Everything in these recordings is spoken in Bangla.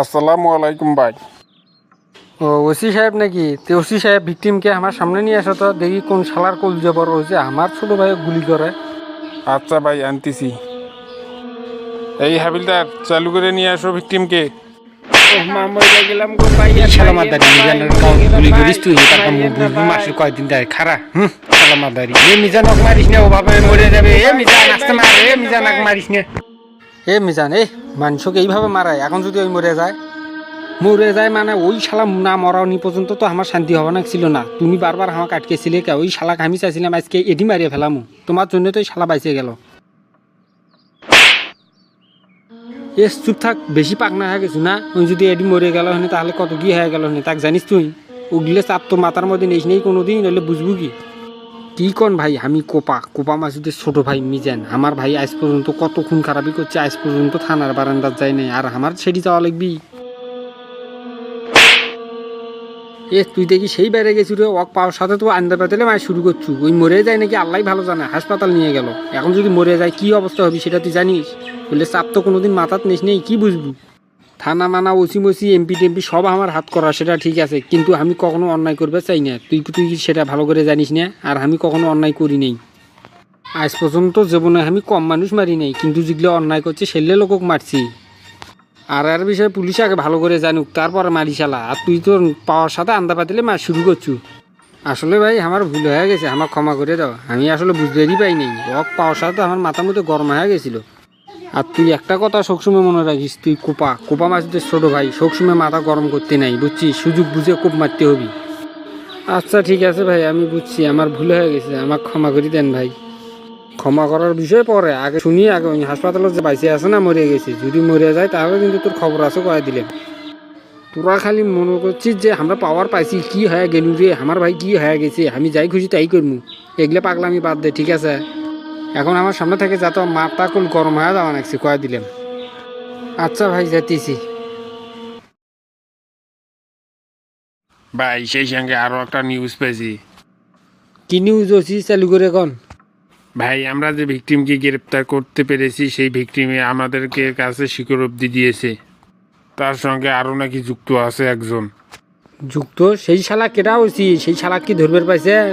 আসসালামু আলাইকুম ভাই। ও ওসি সাহেব নাকি? তো ওসি সাহেব ভিকটিমকে আমার সামনে নিয়ে আসো তো দেখি কোন শালার কল জবর হয়েছে আমার ছোট ভাই গুলি করে। আচ্ছা ভাই আনতেছি। এই হাবিলদার চালু করে নিয়ে আসো ভিকটিমকে খারা হুম? শালা এ মিজানক মারিস না ওভাবে মরে যাবে এ মিজান আসতে মার এ মিজানক মারিস না। এ মিজান, এ মানুষকে এইভাবে মারায়, এখন যদি ওই মরে যায়। মরে যায় মানে ওই শালা না মরানি পর্যন্ত তো আমার শান্তি হবে না ছিল না। তুমি বারবার আমাকে আটকেছিলে কে? ওই শালাকে আমি চাইছিলাম আজকে এটি মারিয়ে ফেলামু। তোমার জন্য তো ওই শালা বাইচে গেল। এ, চুপ থাক, বেশি পাকনা হয়ে গেছো না? ওই যদি এডি মরে গেল হনে, তাহলে কত কি হয়ে গেল হনে? তাক জানিস তুই? উগলে চাপ তোর মাথার মধ্যে নেই নেই কোনো দিন নইলে বুঝব কি? কি কন ভাই? আমি কোপা। কোপা মাসুদের ছোট ভাই মিজান। আমার ভাই আজ পর্যন্ত কত খুন খারাপই করছে, আজ পর্যন্ত থানার বারান্দার যায় নাই। আর আমার সেটি যাওয়া লাগবি। এ, তুই দেখি সেই বেড়ে গেছি রে, ওয়াক পাওয়ার সাথে তো আন্দা পেতেলে মায় শুরু করছু। ওই মরে যায় নাকি আল্লাহ ভালো জানে, হাসপাতাল নিয়ে গেল। এখন যদি মরে যায়, কি অবস্থা হবে সেটা তুই জানিস? বলে চাপ তো কোনোদিন মাথাত নিস নেই, কি বুঝবি? থানা মানা, ওসি মসি, এমপি টেমপি সব আমার হাত করা, সেটা ঠিক আছে। কিন্তু আমি কখনো অন্যায় করবে চাই না। তুই তুই সেটা ভালো করে জানিস না? আর আমি কখনো অন্যায় করি নেই। আজ পর্যন্ত জীবনে আমি কম মানুষ মারি নাই, কিন্তু যেগুলো অন্যায় করছে, সেগুলো লোকক মারছি। আর আর বিষয়ে পুলিশ আগে ভালো করে জানুক, তারপর মারি শালা। আর তুই তোর পাওয়ার সাথে আন্দা পাতিলে মার শুরু করছু। আসলে ভাই, আমার ভুল হয়ে গেছে, আমার ক্ষমা করে দাও। আমি আসলে বুঝতেই পাই নাই। ওক পাওয়ার সাথে আমার মাথার মধ্যে গরম হয়ে গেছিল। আর তুই একটা কথা সবসময় মনে রাখিস, তুই কোপা। কোপা মাছদের ছোট ভাই, সবসময় মাথা গরম করতে নাই, বুঝছিস? সুযোগ বুঝে কোপ মারতে হবি। আচ্ছা ঠিক আছে ভাই, আমি বুঝছি, আমার ভুল হয়ে গেছে আমার ক্ষমা করে দেন ভাই। ক্ষমা করার বিষয় পরে, আগে শুনি, আগে ওই হাসপাতালে যে বাইসে আছে না, মরে গেছে। যদি মরে যায়, তাহলে কিন্তু তোর খবর আছে, কয়ে দিলেন। তোরা খালি মনে করছিস যে আমরা পাওয়ার পাইছি, কি হয়ে গেলু রে? আমার ভাই কি হয়ে গেছে? আমি যাই খুশি তাই করব এগুলো পাগলা আমি বাদ দে, ঠিক আছে? এখন আমার সামনে থেকে যাতে মাথা কুল গরম হয়ে যাওয়া নাকছি কয়ে দিলাম আচ্ছা ভাই যেতেছি। ভাই সেই সঙ্গে আরও একটা নিউজ পেয়েছি। কি নিউজ হচ্ছি চালু করে কন ভাই আমরা যে ভিকটিমকে গ্রেপ্তার করতে পেরেছি সেই ভিকটিমে আমাদেরকে কাছে স্বীকারোক্তি দিয়েছে। তার সঙ্গে আরও নাকি যুক্ত আছে একজন। যুক্ত? সেই শালা কেটা হয়েছি সেই শালা কি ধরবে পাইছেন?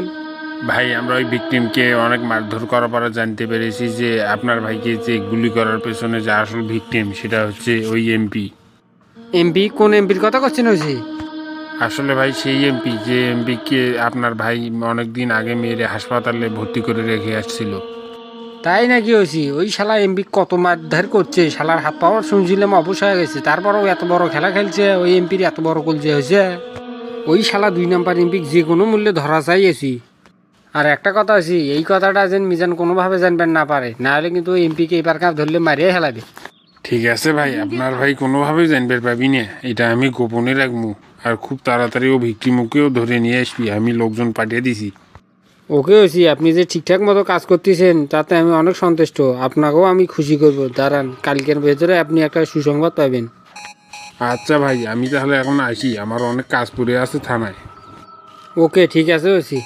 ভাই আমরা ওই ভিকটিমকে অনেক মারধর করার পরে জানতে পেরেছি যে আপনার ভাইকে যে গুলি করার পেছনে যে আসল ভিকটিম সেটা হচ্ছে ওই এমপি। এমপি? কোন এমপির কথা করছেন হয়েছি আসলে ভাই সেই এমপি যে এমপিকে আপনার ভাই অনেক দিন আগে মেরে হাসপাতালে ভর্তি করে রেখে আসছিল। তাই নাকি হয়েছি ওই শালা এমপি কত মারধার করছে শালার হাত পাওয়ার শুনছিলাম অবশ্য হয়ে গেছে। তারপরেও এত বড় খেলা খেলছে ওই এমপির এত বড় যে হয়েছে। ওই শালা দুই নাম্বার এমপি যে কোনো মূল্যে ধরা চাইয়েছি আর একটা কথা আছে এই কথাটা যেন মিজান কোনোভাবে জানবেন না পারে না হলে কিন্তু এমপিকে এবার কাপ ধরলে মারিয়ে হেলাবে ঠিক আছে ভাই আপনার ভাই কোনোভাবেই জানবে পাবি না এটা আমি গোপনে রাখব আর খুব তাড়াতাড়ি ও ভিক্টিমকেও ধরে নিয়ে আসবি আমি লোকজন পাঠিয়ে দিছি। ওকে হয়েছি আপনি যে ঠিকঠাক মতো কাজ করতেছেন তাতে আমি অনেক সন্তুষ্ট আপনাকেও আমি খুশি করব। দাঁড়ান কালকের ভেতরে আপনি একটা সুসংবাদ পাবেন। আচ্ছা ভাই আমি তাহলে এখন আসি আমার অনেক কাজ পড়ে আছে থানায়। ওকে ঠিক আছে হয়েছি।